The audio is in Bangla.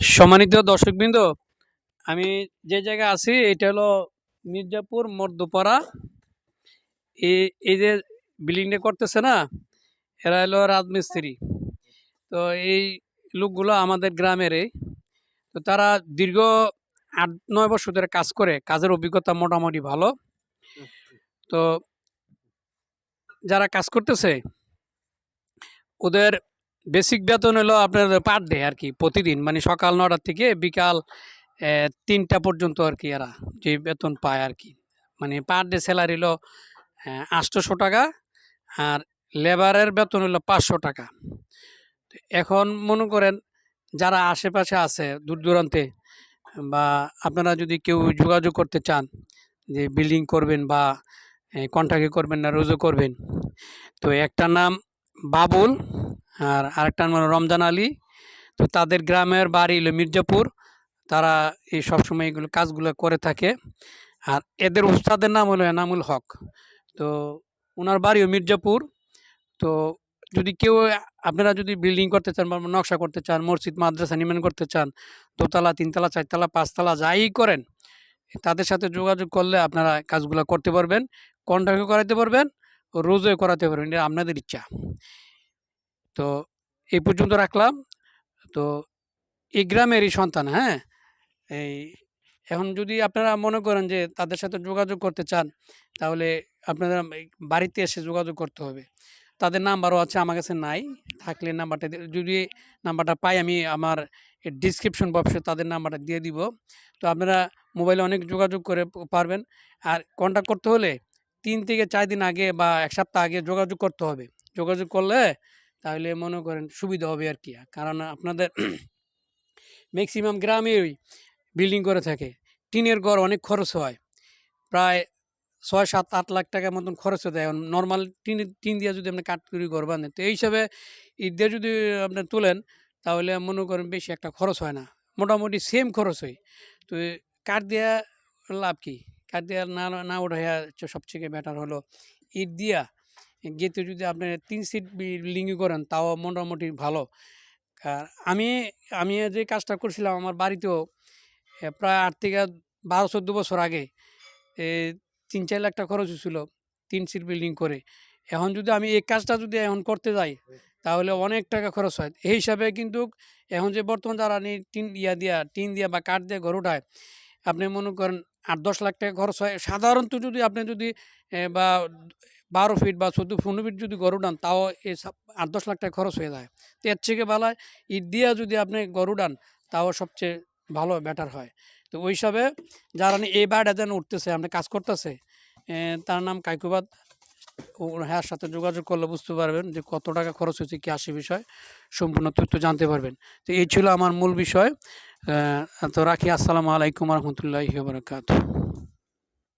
সম্মানিত দর্শকবৃন্দ, আমি যে জায়গায় আছি, এটা হলো মির্জাপুর মর্দপাড়া। এই এই যে বিল্ডিংটা করতেছে না, এরা হলো রাজমিস্ত্রি। তো এই লোকগুলো আমাদের গ্রামেরই। তো তারা দীর্ঘ আট, নয় বছর ধরে কাজ করে, কাজের অভিজ্ঞতা মোটামুটি ভালো। তো যারা কাজ করতেছে, ওদের বেসিক বেতন হলো আপনার পার ডে আর কি, প্রতিদিন। মানে সকাল নটার থেকে বিকাল তিনটা পর্যন্ত আর কি এরা যে বেতন পায় আর কি। মানে পার ডে স্যালারি হলো আটশোশো টাকা আর লেবারের বেতন হলো পাঁচশো টাকা। এখন মনে করেন যারা আশেপাশে আছে দূর দূরান্তে বা আপনারা যদি কেউ যোগাযোগ করতে চান যে বিল্ডিং করবেন বা কন্ট্রাক্টে করবেন না, রোজও করবেন, তো একটা নাম বাবুল আর আরেকটার নাম রমজান আলী। তো তাদের গ্রামের বাড়ি হলো মির্জাপুর। তারা এই সবসময় এগুলো কাজগুলো করে থাকে। আর এদের উস্তাদের নাম হলো এনামুল হক। তো ওনার বাড়িও মির্জাপুর। তো যদি কেউ, আপনারা যদি বিল্ডিং করতে চান বা নকশা করতে চান, মসজিদ, মাদ্রাসা, নির্মাণ করতে চান, দোতলা, তিনতলা, চারতলা, পাঁচতলা, যাই করেন, তাদের সাথে যোগাযোগ করলে আপনারা কাজগুলো করতে পারবেন কন্ট্রাক্টও করাতে পারবেন, রোজও করাতে পারবেন। এটা আপনাদের ইচ্ছা। তো এই পর্যন্ত রাখলাম। তো এই গ্রামেরই সন্তান হ্যাঁ? এই এখন যদি আপনারা মনে করেন যে তাদের সাথে যোগাযোগ করতে চান, তাহলে আপনারা বাড়িতে এসে যোগাযোগ করতে হবে। তাদের নাম্বারও আছে, আমার কাছে নাই। থাকলে নাম্বারটা যদি নাম্বারটা পাই আমি আমার ডিসক্রিপশন বক্সে তাদের নাম্বারটা দিয়ে দিব। তো আপনারা মোবাইলে অনেক যোগাযোগ করে পারবেন। আর কন্ট্যাক্ট করতে হলে তিন থেকে চার দিন আগে বা এক সপ্তাহ আগে যোগাযোগ করতে হবে। যোগাযোগ করলে তাহলে মনে করেন সুবিধা হবে আর কি। কারণ আপনাদের ম্যাক্সিমাম গ্রামেই বিল্ডিং করে থাকে। টিনের ঘর অনেক খরচ হয়। প্রায় ছয়, সাত, আট লাখ টাকার মতন খরচ হয় নর্মাল টিন টিন দিয়ে যদি আপনি কাঠ করে ঘর বাঁধেন, তো এই হিসাবে ঈদ দিয়ে যদি আপনি তোলেন, তাহলে মনে করেন বেশি একটা খরচ হয় না। মোটামুটি সেম খরচ হয়। তো কাঠ দেওয়া লাভ কি? কাঠ দেওয়া না না ওঠা সবথেকে বেটার হলো ইট দিয়া গেতে যদি আপনি তিন সিট বিল্ডিংই করেন, তাও মোটামুটি ভালো। আর আমি আমি যে কাজটা করছিলাম আমার বাড়িতেও প্রায় আট থেকে বারো, চোদ্দ বছর আগে তিন, চার লাখ টাকা খরচ হয়েছিল তিন সিট বিল্ডিং করে। এখন যদি আমি এই কাজটা যদি এখন করতে যাই, তাহলে অনেক টাকা খরচ হয়। এই হিসাবে কিন্তু এখন যে বর্তমান যারা টিন ইয়া দিয়া, টিন দিয়া বা কাঠ দিয়ে ঘর উঠায়, আপনি মনে করেন আট দশ লাখ টাকা খরচ হয়। সাধারণত যদি আপনি যদি বা বারো ফিট বা চোদ্দ, পনেরো ফিট যদি গরু ডান, তাও এই আট দশ লাখ টাকা খরচ হয়ে যায়। তো এর থেকে ভালো ইট দিয়া যদি আপনি গরু ডান, তাও সবচেয়ে ভালো বেটার হয়। তো ওই হিসাবে যারা এই বাড়িটা যেন উঠতেছে, আপনি কাজ করতেছে তার নাম কাইকুবাদ। হ্যাঁ সাথে যোগাযোগ করলে বুঝতে পারবেন যে কত টাকা খরচ হয়েছে, কি আসে বিষয়, সম্পূর্ণ তথ্য জানতে পারবেন। তো এই ছিল আমার মূল বিষয়। তো রাখি আসসালামু আলাইকুম রহমতুল্লাহি বারকাত